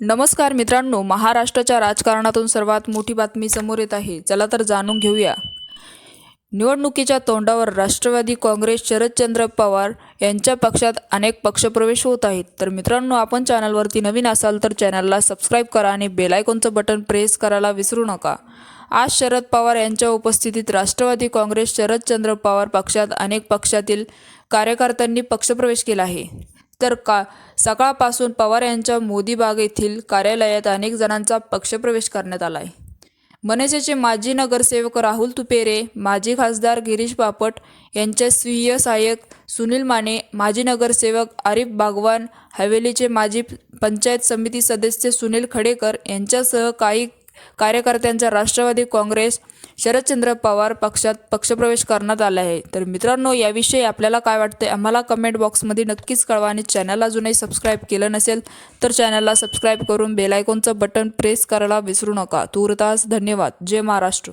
नमस्कार मित्रांनो महाराष्ट्राच्या राजकारणातून सर्वात मोठी बातमी समोर येत आहे. चला तर जाणून घेऊया. निवडणुकीच्या तोंडावर राष्ट्रवादी काँग्रेस शरदचंद्र पवार यांच्या पक्षात अनेक पक्षप्रवेश होत आहेत. तर मित्रांनो आपण चॅनलवरती नवीन असाल तर चॅनलला सबस्क्राईब करा आणि बेलायकॉनचं बटन प्रेस करायला विसरू नका. आज शरद पवार यांच्या उपस्थितीत राष्ट्रवादी काँग्रेस शरदचंद्र पवार पक्षात अनेक पक्षातील कार्यकर्त्यांनी पक्षप्रवेश केला आहे. तर का? सकाळपासून पवार यांच्या मोदीबाग येथील कार्यालयात अनेक जणांचा पक्षप्रवेश करण्यात आला आहे मनसेचे माजी नगरसेवक राहुल तुपेरे माजी खासदार गिरीश बापट यांचे स्वीय सहाय्यक सुनील माने माजी नगरसेवक आरिफ बागवान हवेलीचे माजी पंचायत समिती सदस्य सुनील खडेकर यांच्यासह काही कार्यकर्त्यांचा राष्ट्रवादी काँग्रेस शरदचंद्र पवार पक्षात पक्षप्रवेश करण्यात आला आहे. तर मित्रांनो याविषयी आपल्याला काय वाटते आम्हाला कमेंट बॉक्समध्ये नक्कीच कळवा आणि चॅनल अजूनही सबस्क्राईब केलं नसेल तर चॅनलला सबस्क्राईब करून बेलायकॉनचं बटन प्रेस करायला विसरू नका. तूर्तास धन्यवाद. जय महाराष्ट्र.